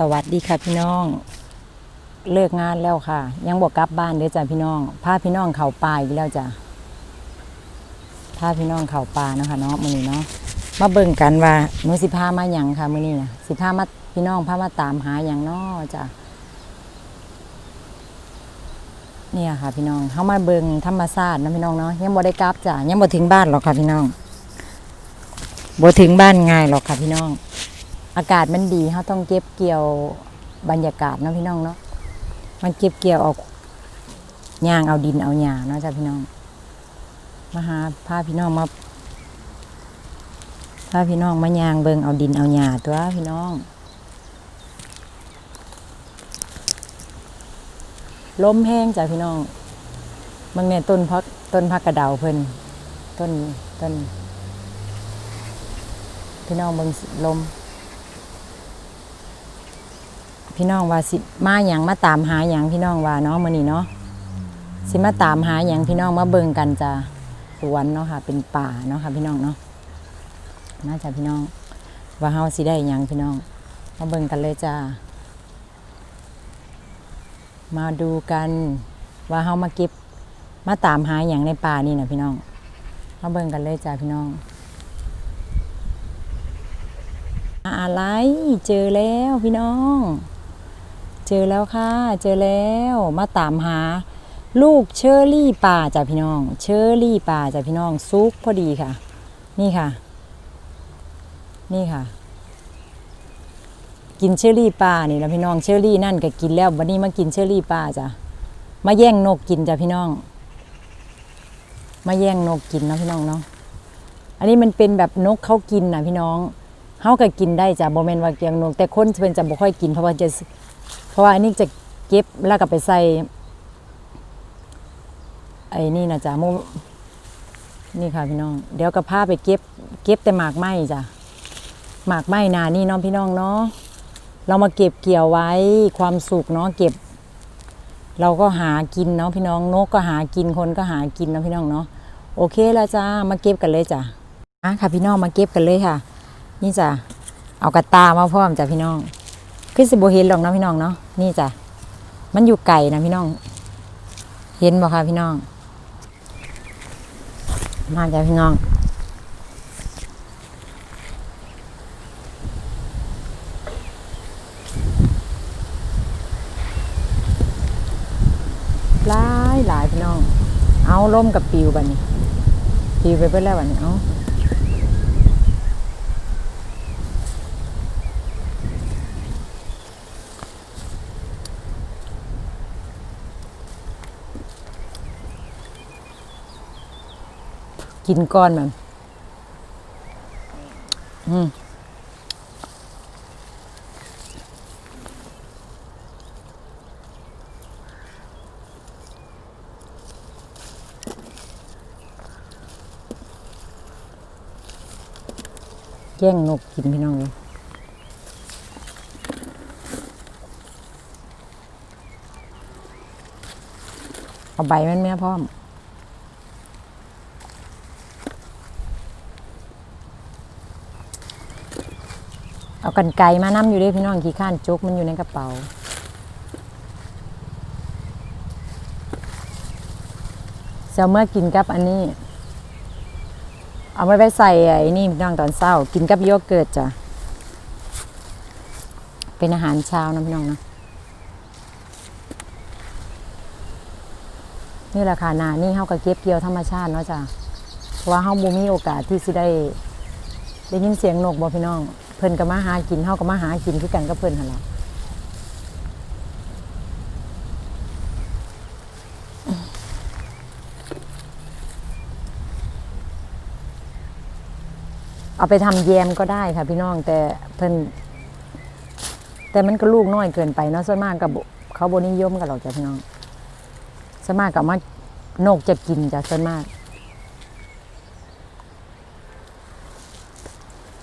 สวัสดีค่ะพี่น้อง เลิกงานแล้วค่ะ ยังบอกกลับบ้านเด้อจ้ะพี่น้องพาพี่น้องเข่าป่าอีกแล้วจ้ะพาพี่น้องเข่าป่าเนาะคะเนาะมื้อนี้เนาะมาเบิ่งกันว่าหนูสิพามาหยังค่ะมื้อนี้นะสิพามาพี่น้องพามาตามหาหยังเนาะจ้ะเนี่ยค่ะ พี่น้องเข้ามาเบิ่งธรรมชาตินะพี่น้องเนาะยังบ่ได้กลับจ้ะยังบ่ถึงบ้านหรอกค่ะพี่น้องบ่ถึงบ้านง่ายหรอกค่ะพี่น้อง อากาศมันดีเขาต้องเก็บเกี่ยวบรรยากาศเนาะพี่น้องเนาะมันเก็บเกี่ยวเอายางเอาดินเอาหญ้าเนาะจ้ะพี่น้องมาหาพาพี่น้องมาพาพี่น้องมายางเบิงเอาดินเอาหญ้าตัวพี่น้องลมแห้งจ้ะพี่น้องมันเนี่ยต้นพักต้นพักกระเดาเพิ่นต้นต้นพี่น้องเบิงลม พี่น้องว่าสิมาหยังมาตามหาหยังพี่น้องว่าเนาะมื้อนี้เนาะสิมาตามหาหยังพี่น้องมาเบิ่งกันจ้ะสวนเนาะค่ะ เป็นป่าเนาะค่ะ พี่น้องเนาะน่าจะพี่น้อง ว่าเฮาสิได้หยังพี่น้อง มาเบิ่งกันเลยจ้ามาดูกันว่าเฮามาเก็บมาตามหาหยังในป่านี่นะพี่น้องมาเบิ่งกันเลยจ้าพี่น้องอะไรเจอแล้วพี่น้อง เจอแล้วค่ะ เจอแล้วมาตามหา ลูกเชอรี่ป่าจ้ะพี่น้อง เชอรี่ป่าจ้ะพี่น้องซุกพอดีค่ะ นี่ค่ะ นี่ค่ะ กินเชอรี่ป่านี่แล้วพี่น้องเชอรี่นั่นก็กินแล้ววันนี้มากินเชอรี่ป่าจ้ะมาแย่งนกกินจ้ะพี่น้อง มาแย่งนกกินเนาะพี่น้องเนาะอันนี้มันเป็นแบบนกเขากินนะพี่น้องเฮาก็กินได้จ้ะบ่แม่นว่าเกียงนกแต่คนเพิ่นจะบ่ค่อยกินเพราะว่าจะ ราะว่าอันนี้จะเก็บแล้วก็ไปใส่ไอ้นี่นะจ๊ะโมนี่ค่ะพี่น้อง เดี๋ยวก็พาไปเก็บ เก็บแต่หมากไหมจ้ะหมากไหมนานี่น้องพี่น้องเนาะเรามาเก็บเกี่ยวไว้ความสุขเนาะเก็บ เราก็หากินเนาะพี่น้องนกก็หากินคนก็หากินเนาะพี่น้องเนาะโอเคแล้วจ้ามาเก็บกันเลยจ้ะอะค่ะพี่น้องมาเก็บกันเลยค่ะ นี่จ้ะเอากระตามาพร้อมจ้ะพี่น้อง คือสิบเห็นหรอกนะพี่น้องเนาะนี่จ้ะมันอยู่ไก่นะพี่น้อง เห็นบ่คะพี่น้อง มาจ้ะพี่น้องหลายหลายพี่น้อง เอาล่มกับปิวบันนี้ปิวไปเพื่อแล้วบันนี้เอา กินก้อนมันอืมแย่งนกกินพี่น้องเลยเอาใบมันแม่พร้อม เอากันไกมานํอยู่ด้วยพี่น้องขี้ข้านจุกมันอยู่ในกระเป๋า เซลเมื่อกินกับอันนี้ เอาไว้ไปใส่ไอ้นี่พี่น้องตอนเช้า กินกับโยเกิร์ตจ้ะ เป็นอาหารเช้านะพี่น้องนะนี่แหละค่ะนานี่เขาก็เก็บเกี่ยวธรรมชาติเนาะจ้ะเพราะว่าเขาบูมีโอกาสที่สิได้ ได้ยินเสียงนกบ่พี่น้อง เพิ่นก็มาหากินเฮาก็มาหากินคือกันกับเพิ่นหั่นล่ะเอาไปทำแยมก็ได้ค่ะพี่น้องแต่เพิ่นแต่มันก็ลูกน้อยเกินไปเนาะส่วนมากกับเขาบนิยมกันหรอกจ้ะพี่น้องส่วนมากกับมานกจะกินจ้ะส่วนมาก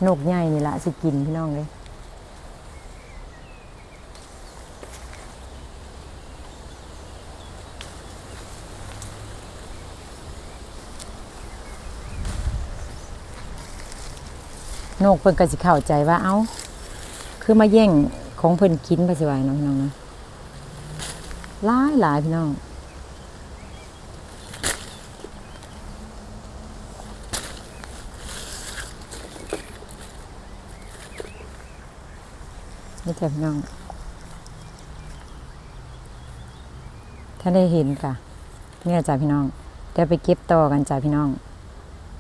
นกใหญ่นี่ละสิกินพี่น้องเลยนกเพิ่นก็สิเข้าใจว่า เอ้า คือมาแย่งของเพิ่นกินไปสิวาเนาะพี่น้องเนะหลายหลายพี่น้อง นี่จ้ะพี่น้อง ถ้าได้เห็นค่ะเนี่ยจ้ะพี่น้องเดี๋ยวไปเก็บต่อกันจ้ะพี่น้อง